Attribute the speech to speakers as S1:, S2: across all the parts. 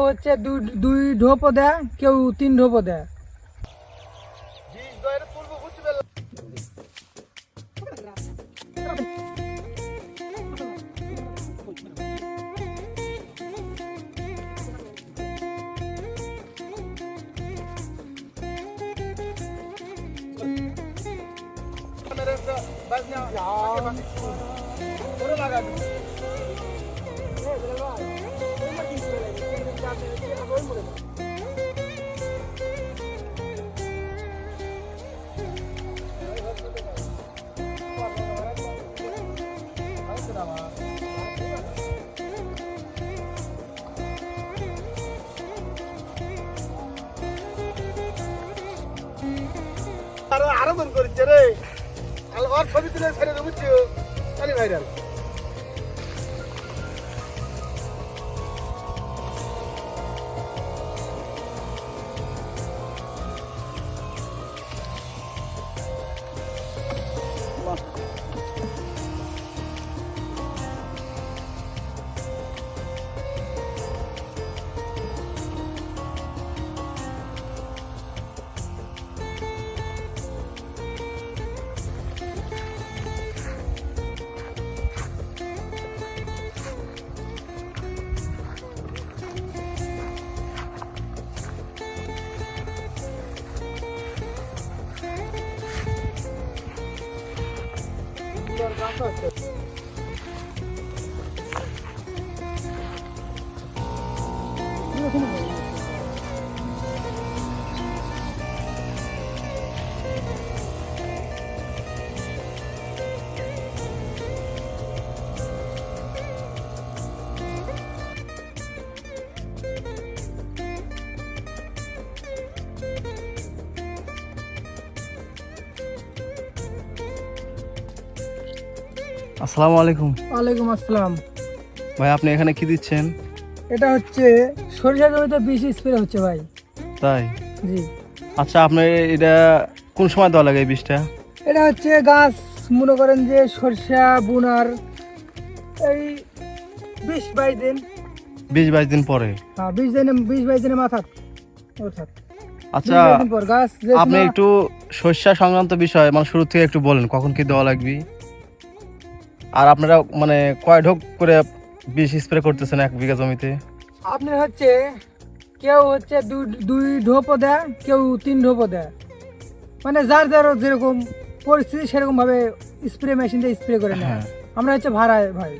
S1: হচ্ছে দুই দুই ঢোপও দেয় কেউ তিন ঢোপও দেয়
S2: আরও আরও মন করছে রে। আর ছবি তুলে ছেড়ে বুঝছ জানি ভাইরাল সুন্দর
S3: আসসালামু আলাইকুম।
S1: ওয়ালাইকুম আসসালাম।
S3: ভাই আপনি এখানে কি দিচ্ছেন?
S1: এটা হচ্ছে সরিষা জমিতে বিষ স্প্রে হচ্ছে ভাই।
S3: তাই?
S1: জি।
S3: আচ্ছা আপনার এটা কোন সময় দেওয়া লাগে এই বীজটা
S1: এটা হচ্ছে গাছ মনে করেন যে সরিষা বুনার এই বিশ বাইশ দিন।
S3: বিশ বাইশ দিন পরে?
S1: হ্যাঁ বিশ দিনে বিশ বাইশ দিনে মাথা অর্থাৎ
S3: আচ্ছা আপনি একটু শস্য সংক্রান্ত বিষয় মানে শুরু থেকে একটু বলেন কখন কি দেওয়া লাগবে? আর আপনারা মানে কয় ঢোক করে বিষ স্প্রে করতেছেন এক বিঘা জমিতে?
S1: আপনার হচ্ছে কেউ হচ্ছে দুই দুই ঢোপও দেয় কেউ তিন ঢোপও দেয়। মানে যার যার যেরকম পরিস্থিতি সেরকম ভাবে স্প্রে মেশিন দিয়ে স্প্রে করে নেয়।
S3: হ্যাঁ।
S1: আমরা হচ্ছে ভাড়ায় ভাই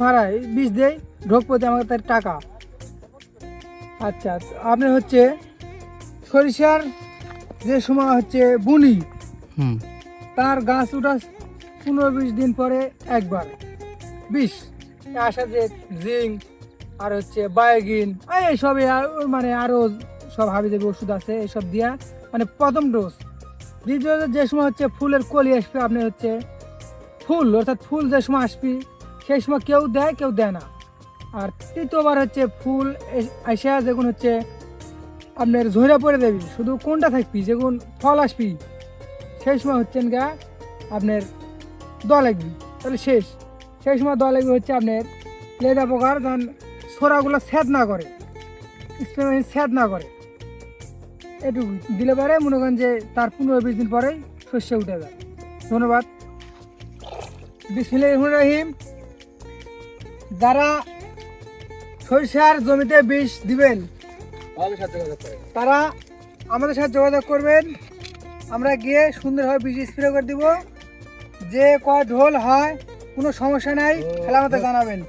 S1: ভাড়ায় বীজ দেই ঢোক প্রতি আমাদের তার টাকা। আচ্ছা আপনার হচ্ছে সরিষার যে সময় হচ্ছে বুনি তার গাছ ওঠা পনেরো বিশ দিন পরে একবার। বিষ আসা যে জিঙ্ক, আর হচ্ছে বায়োগিন এইসব মানে আরও সব হাবি দেবী ওষুধ আছে, এইসব দিয়া মানে প্রথম ডোজ। দ্বিতীয় যে সময় হচ্ছে ফুলের কলি আসবে, আপনি হচ্ছে ফুল, অর্থাৎ ফুল যে সময় আসবি, সেই সময় কেউ দেয় কেউ দেয় না। আর তৃতীয়বার হচ্ছে ফুল আসা যেগুন হচ্ছে আপনার ঝরে পড়ে দেবি শুধু কোনটা থাকবি, যেগুন ফল আসবি সেই সময় হচ্ছেন গা আপনার দল লাগবি। তাহলে শেষ। সেই সময় দল লাগবে হচ্ছে আপনার লেদা পোকার তখন সোরাগুলো স্যাদ না করে স্প্রে মেশিন স্যাদ না করে, এটুকু দিলে পারে, মনে করেন যে তার পনেরো বিশ দিন পরেই শস্য উঠে যায়। ধন্যবাদ। বিসমিল্লাহির রহমানির রহিম। যারা সরিষার জমিতে বিষ দিবেন, তারা আমাদের সাথে যোগাযোগ করবেন। আমরা গিয়ে সুন্দরভাবে বীজ স্প্রে করে দিব। যে কয় ঢোল হয় কোনো সমস্যা নাই খেলা আমাদের জানাবেন।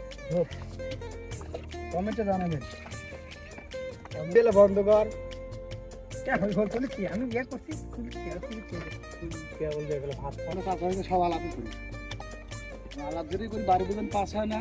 S1: কমেন্টে জানাবেন।
S2: বেলা বন্ধ কর।
S1: কি আমি ইয়ে করছি তুমি কি আর কে
S2: বলবে ভাত খাওয়ানো কাজ সব আলাপ করি। আলাপ যদি করি বাড়ি বুঝেন পাস হয় না।